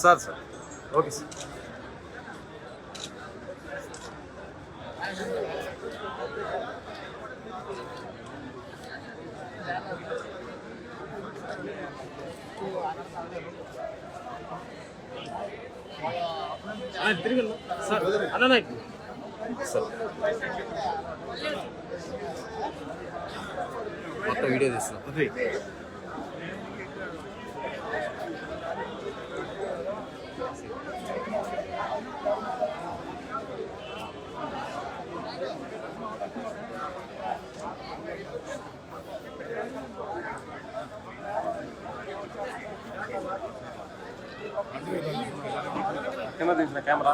Sir sir. Okay sir. తిరిగి sir అన్న sir మొత్తం వీడియో తీస్తున్నాం. కింద తీసిన కెమెరా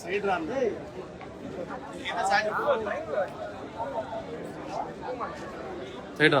సైడ్ రా సైడ్ రా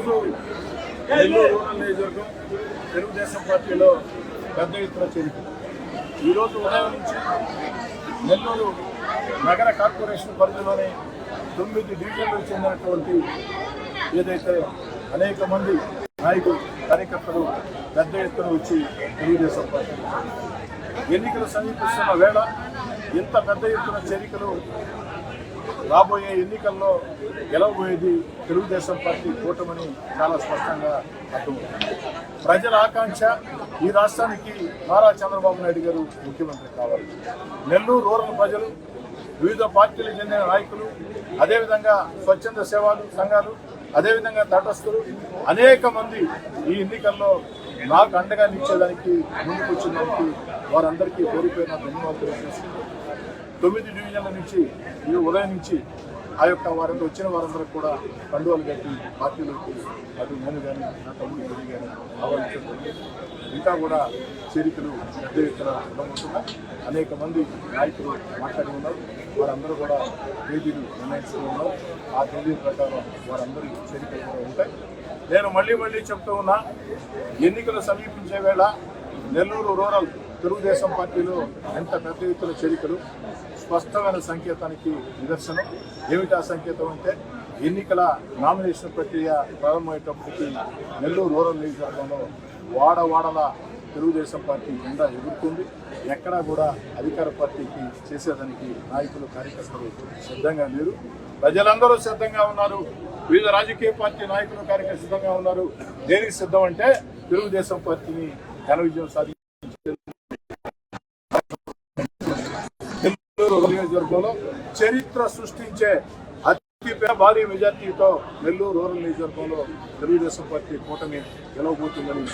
నాన్న నెల్లూరు రూరల్ నియోజకవర్గం తెలుగుదేశం పార్టీలో పెద్ద ఎత్తున చేరిక ఈరోజు ఉదయం నుంచి నెల్లూరు నగర కార్పొరేషన్ పరిధిలోని తొమ్మిది డివిజన్లకు చెందినటువంటి ఏదైతే అనేక మంది నాయకులు కార్యకర్తలు పెద్ద ఎత్తున వచ్చి తెలుగుదేశం పార్టీ ఎన్నికలు సమీపిస్తున్న వేళ ఇంత పెద్ద ఎత్తున చేరికలు రాబోయే ఎన్నికల్లో గెలవబోయేది తెలుగుదేశం పార్టీ కూటమని చాలా స్పష్టంగా అర్థమవుతుంది. ప్రజల ఆకాంక్ష ఈ రాష్ట్రానికి నారా చంద్రబాబు నాయుడు గారు ముఖ్యమంత్రి కావాలి. నెల్లూరు రూరల్ ప్రజలు వివిధ పార్టీలకు చెందిన నాయకులు అదేవిధంగా స్వచ్ఛంద సేవలు సంఘాలు అదేవిధంగా తటస్థులు అనేక మంది ఈ ఎన్నికల్లో నాకు అండగా నిచ్చేదానికి ముందుకు వచ్చినందుకు వారందరికీ కోరిపోయిన ధన్యవాదాలు తొమ్మిది డివిజన్ల నుంచి ఈ ఉదయం నుంచి ఆ యొక్క వారందరూ వచ్చిన వారందరూ కూడా కండువాలు కట్టి పార్టీలోకి అటు నేను కానీ నా తమ్ముడు గురి కానీ ఆహ్వానించడం ఇంకా కూడా చేరికలు పెద్ద ఎత్తున ఉండబోతున్నాయి అనేక మంది నాయకులు మాట్లాడి ఉన్నారు. వారందరూ కూడా తేదీలు నిర్ణయిస్తూ ఉన్నారు. ఆ తేదీ ప్రకారం వారందరి చేరికలు కూడా ఉంటాయి. నేను మళ్ళీ మళ్ళీ చెప్తూ ఉన్నా ఎన్నికలు సమీపించే వేళ నెల్లూరు రూరల్ తెలుగుదేశం పార్టీలో ఎంత పెద్ద ఎత్తున చేరికలు స్పష్టమైన సంకేతానికి నిదర్శనం. ఏమిటి ఆ సంకేతం అంటే ఎన్నికల నామినేషన్ ప్రక్రియ ప్రారంభమయ్యేటప్పటికి నెల్లూరు రూరల్ నియోజకవర్గంలో వాడ వాడల తెలుగుదేశం పార్టీ ఎండ ఎగురుతుంది. ఎక్కడా కూడా అధికార పార్టీకి చేసేదానికి నాయకులు కార్యకర్తలు సిద్ధంగా లేరు. ప్రజలందరూ సిద్ధంగా ఉన్నారు. వివిధ రాజకీయ పార్టీ నాయకులు కార్యకర్తలు సిద్ధంగా ఉన్నారు. దేనికి సిద్ధం అంటే తెలుగుదేశం పార్టీని ఘన విజయం సాధించారు నెల్లూరు నియోజకవర్గంలో చరిత్ర సృష్టించే అతి భారీ మెజార్టీతో నెల్లూరు రూరల్ నియోజకవర్గంలో తెలుగుదేశం పార్టీ కూటమి గెలవబోతుందని